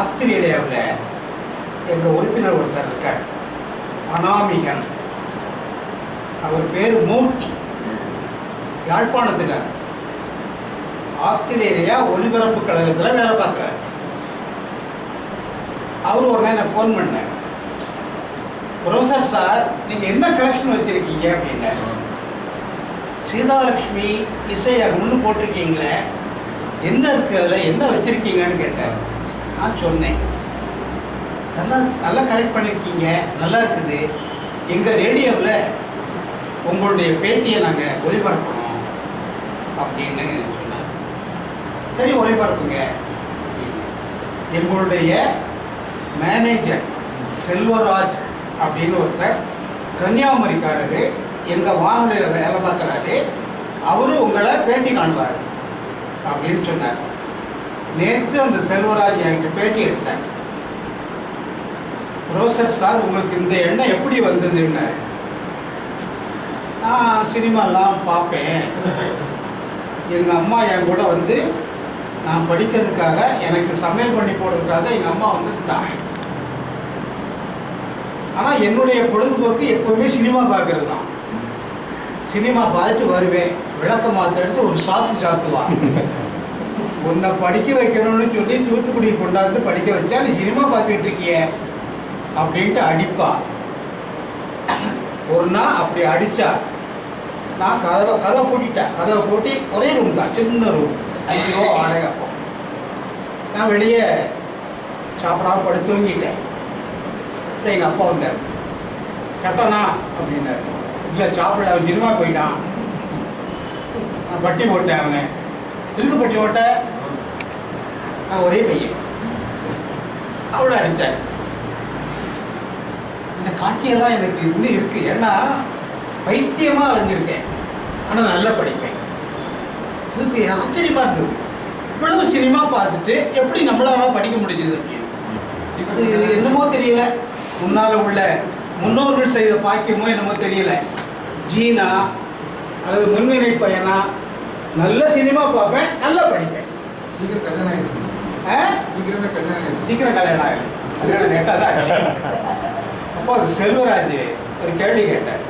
ஆஸ்திரேலியாவில் எங்கள் உறுப்பினர் ஒருத்தர் இருக்கார். அனாமிகன். அவர் பேர் மூர்த்தி. யாழ்ப்பாணத்துக்கார் ஆஸ்திரேலியா ஒலிபரப்பு கழகத்தில் வேலை பார்க்குறாரு. அவர் ஒரு நாள் ஃபோன் பண்ணார். ப்ரொஃபஸர் சார் நீங்கள் என்ன கலெக்ஷன் வச்சுருக்கீங்க அப்படின்னாரு. சீதாலட்சுமி இசையகம்னு போட்டிருக்கீங்களே என்ன இருக்குது அதில்? என்ன வச்சுருக்கீங்கன்னு கேட்டார். நான் சொன்னேன். நல்லா நல்லா கலெக்ட் பண்ணியிருக்கீங்க நல்லா இருக்குது. எங்கள் ரேடியோவில் உங்களுடைய பேட்டியை நாங்கள் ஒளிபரப்பணும் அப்படின்னு சொன்னார். சரி ஒளிபரப்புங்க. எங்களுடைய மேனேஜர் செல்வராஜ் அப்படின்னு ஒருத்தர் கன்னியாகுமரிக்காரரு எங்கள் வானொலியில் வேலை பார்க்குறாரு. அவரும் உங்களை பேட்டி காணுவார் அப்படின்னு சொன்னார். நேற்று அந்த செல்வராஜ் என்கிட்ட பேட்டி எடுத்தார். ப்ரொஃபசர் சார் உங்களுக்கு இந்த எண்ணம் எப்படி வந்ததுன்னு? நான் சினிமாலாம் பார்ப்பேன். எங்கள் அம்மா என் கூட வந்து நான் படிக்கிறதுக்காக எனக்கு சமையல் பண்ணி போடுறதுக்காக எங்கள் அம்மா வந்துட்டாங்க. ஆனால் என்னுடைய பொழுதுபோக்கு எப்போவுமே சினிமா பார்க்கறது தான். சினிமா பார்த்துட்டு வருவேன். விளக்க மாற்ற எடுத்து ஒரு சாத்து சாத்துவா. உன்னை படிக்க வைக்கணும்னு சொல்லி தூத்துக்குடி கொண்டாந்து படிக்க வச்சா நீ சினிமா பார்த்துட்டு இருக்கிய? அப்படின்ட்டு அடிப்பா. ஒரு நாள் அப்படி அடித்தா நான் கதவை கதவை பூட்டிட்டேன். கதவை பூட்டி ஒரே ரூம் தான் சின்ன ரூம் அஞ்சு ரூபா வாடகை அப்போ. நான் வெளியே சாப்பிடாம படுத்து தூங்கிட்டேன். எங்கள் அப்பா வந்தார். கட்டணா? அப்படின்னாரு. இல்லை சாப்பிடல அவன் சினிமா போயிட்டான். நான் பட்டி போட்டேன் அவனை. எதுக்கு பட்டி போட்ட நான் ஒரே பையன். அவ்வளோ அடித்தேன். இந்த காட்சியெல்லாம் எனக்கு இன்னும் இருக்குது ஏன்னா பைத்தியமாக அலைஞ்சிருக்கேன். ஆனால் நல்லா படிப்பேன். இதுக்கு ஆச்சரியமாக இருந்தது. இவ்வளவு சினிமா பார்த்துட்டு எப்படி நம்மளால படிக்க முடிஞ்சது? அப்படின்னு அது என்னமோ தெரியல. முன்னால் உள்ள முன்னோர்கள் செய்த பாக்கியமோ என்னமோ தெரியல. ஜீனா அதாவது முன்வினை பையனா நல்ல சினிமா பார்ப்பேன் நல்லா படிப்பேன். சீக்கிரம் கல்யாணம் ஆயிடுச்சு. ஆ? சீக்கிரமே கல்யாணம் ஆயிடுச்சு. சீக்கிரம் கல்யாணம் ஆயிடும் கல்யாணம் லேட்டாக தான் ஆச்சு. அப்போ அது செல்வராஜ் ஒரு கேள்வி கேட்டார்.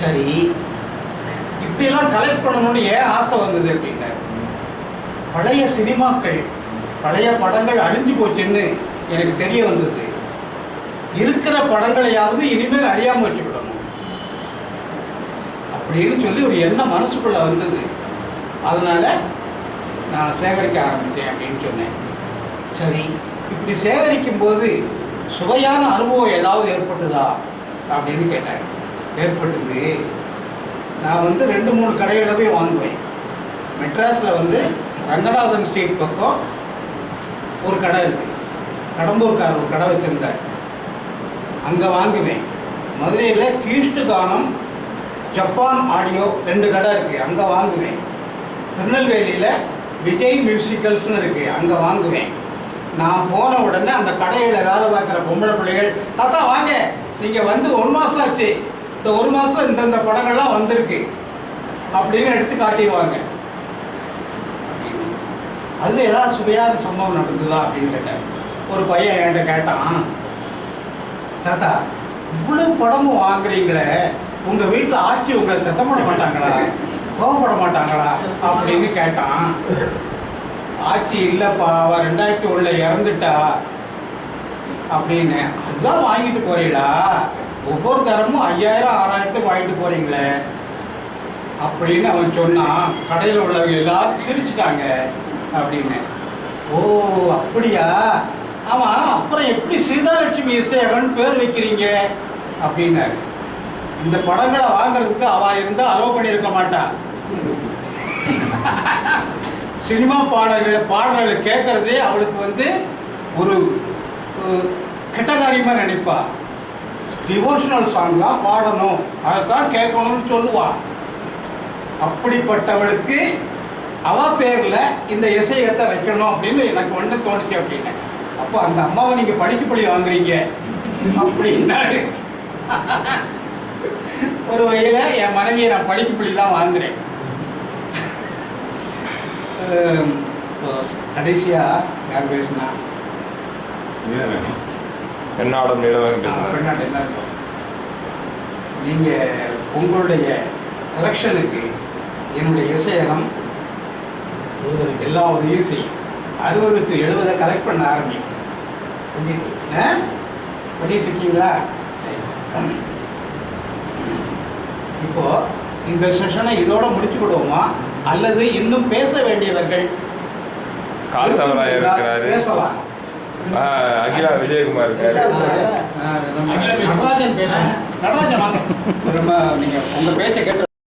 சரி இப்படியெல்லாம் கலெக்ட் பண்ணணும்னு ஏன் ஆசை வந்தது அப்படின்னார். பழைய சினிமாக்கள் பழைய படங்கள் அழிஞ்சு போச்சுன்னு எனக்கு தெரிய வந்தது. இருக்கிற படங்களையாவது இனிமேல் அழியாம வச்சுக்கிடணும் அப்படின்னு சொல்லி ஒரு எண்ணம் மனசுக்குள்ளே வந்தது. அதனால் நான் சேகரிக்க ஆரம்பித்தேன் அப்படின்னு சொன்னேன். சரி இப்படி சேகரிக்கும் போது சுவையான அனுபவம் ஏதாவது ஏற்பட்டுதா? அப்படின்னு கேட்டேன் ஏற்பட்டது. நான் வந்து ரெண்டு மூணு கடைகளில் போய் வாங்குவேன். மெட்ராஸில் வந்து ரங்கநாதன் ஸ்ட்ரீட் பக்கம் ஒரு கடை இருக்குது கடம்பூர்கார் ஒரு கடை வச்சுருந்தார். அங்கே வாங்குவேன். மதுரையில் கீஷ்டு கானம் ஜப்பான் ஆடியோ ரெண்டு கடை இருக்குது அங்கே வாங்குவேன். திருநெல்வேலியில் விஜய் மியூசிக்கல்ஸ்னு இருக்குது அங்கே வாங்குவேன். நான் போன உடனே அந்த கடையில் வேலை பார்க்குற பொம்பளை பிள்ளைகள் தாத்தா வாங்க. நீங்கள் வந்து ஒரு மாதம் ஆச்சு. இந்த ஒரு மாதம் இந்தந்த படங்கள்லாம் வந்திருக்கு. அப்படின்னு எடுத்து காட்டிடுவாங்க. அதில் ஏதாவது சுவையான சம்பவம் நடந்ததா அப்படின்னு கேட்டேன். ஒரு பையன் என்கிட்ட கேட்டான் தாத்தா இவ்வளோ படமும் வாங்குறீங்களே. உங்கள் வீட்டில் ஆட்சி உங்களை சத்தம் போட மாட்டாங்களா? கோவப்பட மாட்டாங்களா? அப்படின்னு கேட்டான். ஆட்சி இல்லைப்பா அவள் ரெண்டாயிரத்தி ஒன்றில் இறந்துட்டா. அப்படின்னு. அதுதான் வாங்கிட்டு போறீங்களா? ஒவ்வொரு தரமும் ஐயாயிரம் ஆறாயிரத்துக்கு வாங்கிட்டு போறீங்களே. அப்படின்னு அவன் சொன்னான். கடையில் உள்ளவங்க எல்லாரும் சிரிச்சிட்டாங்க. அப்படின்னு. ஓ அப்படியா? ஆமாம் அப்புறம் எப்படி சீதாலட்சுமி இசையகன் பேர் வைக்கிறீங்க? அப்படின்னாரு. இந்த படங்களை வாங்குறதுக்கு அவ இருந்தா அலோவ் பண்ணியிருக்க மாட்டா. சினிமா பாடல்கள் பாடல்களை கேட்கறதே அவளுக்கு வந்து ஒரு கெட்ட காரியமாக நினைப்பா. டிவோஷனல் சாங் தான் பாடணும். அதை தான் கேட்கணும்னு சொல்லுவாள் அப்படிப்பட்டவளுக்கு அவ பேரில் இந்த இசையத்தை வைக்கணும் அப்படின்னு எனக்கு ஒன்று தோணுச்சு அப்படின்னு. அப்போ அந்த அம்மாவை நீங்கள் படிக்க பள்ளி வாங்குறீங்க. அப்படின்னாரு. ஒரு வகையில என் மனைவியை நான் படிக்க பள்ளி தான் இப்போ கடைசியாக யார் பேசுனா? பெண்ணாடம் என்ன இருக்கும் நீங்கள் உங்களுடைய எலெக்ஷனுக்கு என்னுடைய இசையகம் எல்லா உதவியும் செய்யும். அறுபது டு எழுபதை கலெக்ட் பண்ண ஆரம்பிக்கும். ஆ? பண்ணிட்டு இருக்கீங்களா? இப்போ இந்த செஷனை இதோட முடிச்சு விடுவோமா அல்லது இன்னும் பேச வேண்டியவர்கள் காத்தவராய் இருக்கிறாரு. பேசலாம். அகிலா விஜயகுமார் இருக்காரு. நடராஜன் பேசணும். நடராஜன் வாங்க. ரொம்ப நீங்க உங்க பேச்சை கேட்டு